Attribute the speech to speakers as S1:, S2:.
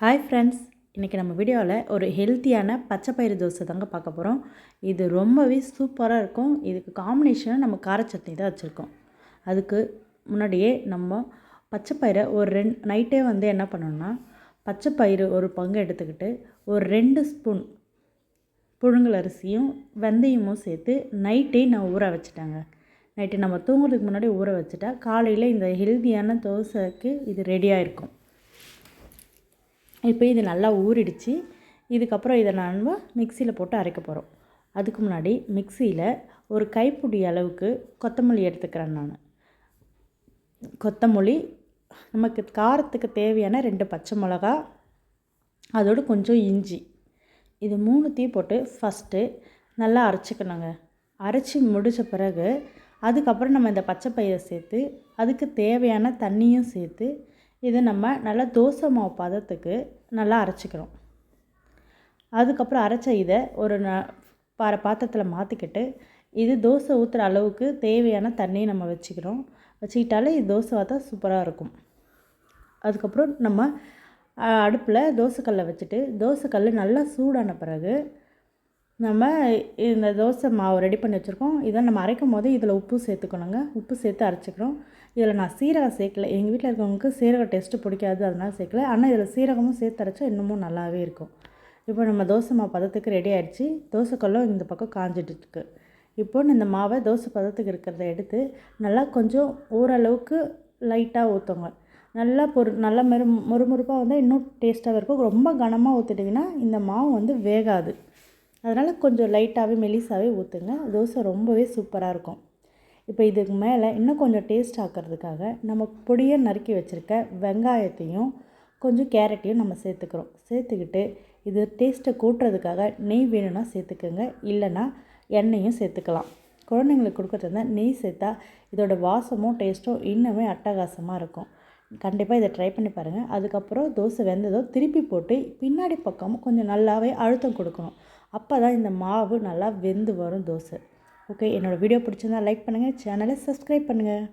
S1: Hi friends இன்றைக்கி நம்ம வீடியோவில் ஒரு ஹெல்த்தியான பச்சை பயிறு தோசை தாங்க பார்க்க போகிறோம் இது ரொம்பவே சூப்பராக இருக்கும். இதுக்கு காம்பினேஷனாக நம்ம கார சட்னி தான் வச்சுருக்கோம். அதுக்கு முன்னாடியே நம்ம பச்சை பயிரை ஒரு ரெண்டு நைட்டே வந்து என்ன பண்ணணும்னா பச்சை பயிறு ஒரு பங்கு எடுத்துக்கிட்டு ஒரு ரெண்டு ஸ்பூன் புழுங்கல் அரிசியும் வெந்தயமும் சேர்த்து நைட்டே நான் ஊற வச்சுட்டாங்க. நைட்டு நம்ம தூங்குறதுக்கு முன்னாடி ஊற வச்சுட்டா காலையில் இந்த ஹெல்த்தியான தோசைக்கு இது ரெடியாக இருக்கும். இப்போ இது நல்லா ஊறிடுச்சு. இதுக்கப்புறம் இதை நம்ம மிக்சியில் போட்டு அரைக்க போகிறோம் அதுக்கு முன்னாடி மிக்சியில் ஒரு கைப்பிடி அளவுக்கு கொத்தமல்லி எடுத்துக்கிறேன் நான். கொத்தமல்லி நமக்கு காரத்துக்கு தேவையான ரெண்டு பச்சை மிளகா அதோடு கொஞ்சம் இஞ்சி. இது மூணுத்தையும் போட்டு ஃபஸ்ட்டு நல்லா அரைச்சிக்கணுங்க. அரைச்சி முடித்த பிறகு அதுக்கப்புறம் நம்ம இந்த பச்சை பயிரை சேர்த்து அதுக்கு தேவையான தண்ணியும் சேர்த்து இதை நம்ம நல்லா தோசை மாவு பதத்துக்கு நல்லா அரைச்சிக்கிறோம் அதுக்கப்புறம் அரைச்ச இதை ஒரு ந பார பாத்திரத்தில் மாற்றிக்கிட்டு இது தோசை ஊற்றுற அளவுக்கு தேவையான தண்ணியை நம்ம வச்சுக்கிறோம். வச்சுக்கிட்டாலே இது தோசை பார்த்தா சூப்பராக இருக்கும். அதுக்கப்புறம் நம்ம அடுப்பில் தோசைக்கல்லை வச்சுட்டு தோசைக்கல் நல்லா சூடான பிறகு நம்ம இந்த தோசை மாவு ரெடி பண்ணி வச்சுருக்கோம். இதை நம்ம அரைக்கும் போது இதில் உப்பு சேர்த்துக்கணுங்க. உப்பு சேர்த்து அரைச்சிக்கிறோம். இதில் நான் சீரகம் சேர்க்கல. எங்கள் வீட்டில் இருக்கவங்களுக்கு சீரக டேஸ்ட்டு பிடிக்காது அதனால் சேர்க்கல. ஆனால் இதில் சீரகமும் சேர்த்து அரைச்சா இன்னமும் நல்லாவே இருக்கும். இப்போ நம்ம தோசை மாவு பதத்துக்கு ரெடி ஆகிடுச்சு தோசைக்கல்லும் இந்த பக்கம் காஞ்சிட்டு இப்போ இந்த மாவை தோசை பதத்துக்கு இருக்கிறத எடுத்து நல்லா கொஞ்சம் ஓரளவுக்கு லைட்டாக ஊற்றுங்க நல்லா பொரு நல்லா மெரு முறுமுறுப்பாக வந்தால் இன்னும் டேஸ்ட்டாக இருக்கும். ரொம்ப கனமாக ஊற்றிட்டிங்கன்னா இந்த மாவு வந்து வேகாது. அதனால் கொஞ்சம் லைட்டாகவே மெலிசாகவே ஊற்றுங்க தோசை ரொம்பவே சூப்பராக இருக்கும். இப்போ இதுக்கு மேலே இன்னும் கொஞ்சம் டேஸ்ட் ஆக்கிறதுக்காக நம்ம பொடியை நறுக்கி வச்சுருக்க வெங்காயத்தையும் கொஞ்சம் கேரட்டையும் நம்ம சேர்த்துக்கிறோம். சேர்த்துக்கிட்டு இது டேஸ்ட்டை கூட்டுறதுக்காக நெய் வேணும்னா சேர்த்துக்கோங்க. இல்லைன்னா எண்ணெயும் சேர்த்துக்கலாம். குழந்தைங்களுக்கு கொடுக்குறதா நெய் சேர்த்தா இதோட வாசமும் டேஸ்ட்டும் இன்னுமே அட்டகாசமாக இருக்கும். கண்டிப்பாக இதை ட்ரை பண்ணி பாருங்கள் அதுக்கப்புறம் தோசை வெந்ததோ திருப்பி போட்டு பின்னாடி பக்கமும் கொஞ்சம் நல்லாவே அழுத்தம் கொடுக்கணும். அப்போ தான் இந்த மாவு நல்லா வெந்து வரும் தோசை. ஓகே என்னோடய வீடியோ பிடிச்சிருந்தா லைக் பண்ணுங்கள் சேனலை சப்ஸ்கிரைப் பண்ணுங்கள்